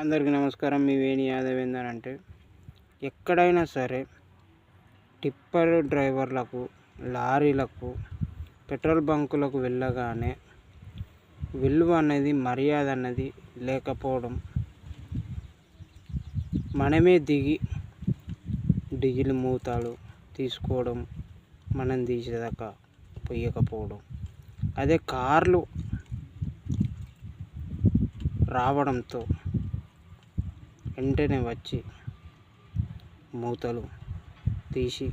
అందరికీ నమస్కారం. మీ వేణి యాదవ్ ఏందనంటే ఎక్కడైనా సరే టిప్పర్ డ్రైవర్లకు లారీలకు పెట్రోల్ బంకులకు వెళ్ళగానే విలువ అనేది మర్యాద అన్నది లేకపోవడం మనమే దిగి డీజిల్ మూతాలు తీసుకోవడం మనం తీసేదాకా పొయ్యకపోవడం. అదే కార్లు రావడంతో వెంటనే వచ్చి మూతలు తీసి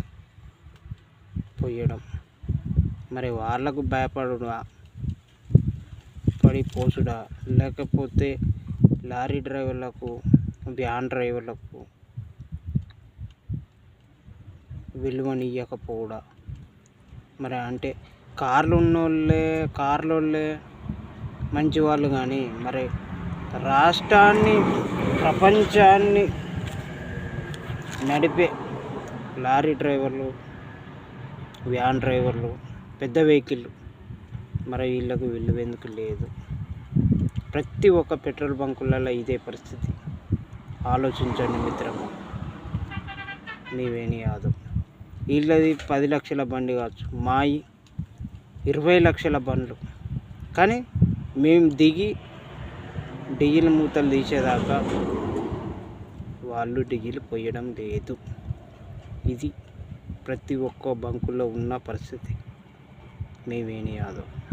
పోయడం మరి వాళ్ళకు భయపడుడా? పడి పోసుడా? లేకపోతే లారీ డ్రైవర్లకు వ్యాన్ డ్రైవర్లకు విలువనియ్యకపోవడా? మరి అంటే కార్లు ఉన్నోళ్ళే కార్లోళ్ళే మంచి వాళ్ళు కానీ మరి రాష్ట్రాన్ని ప్రపంచాన్ని నడిపే లారీ డ్రైవర్లు వ్యాన్ డ్రైవర్లు పెద్ద వెహికల్ మరి వీళ్ళకు విలువ ఎందుకు లేదు. ప్రతి ఒక్క పెట్రోల్ బంకులలో ఇదే పరిస్థితి. ఆలోచించండి మిత్రము. నీవేని కాదు వీళ్ళది పది లక్షల బండి కావచ్చు. మాయి ఇరవై లక్షల బండ్లు. కానీ మేము దిగి డీజిల్ మూతలు తీసేదాకా వాళ్ళు డీజిల్ పోయడం లేదు. ఇది ప్రతి ఒక్క బంకులో ఉన్న పరిస్థితి. మేమేని యాదవ్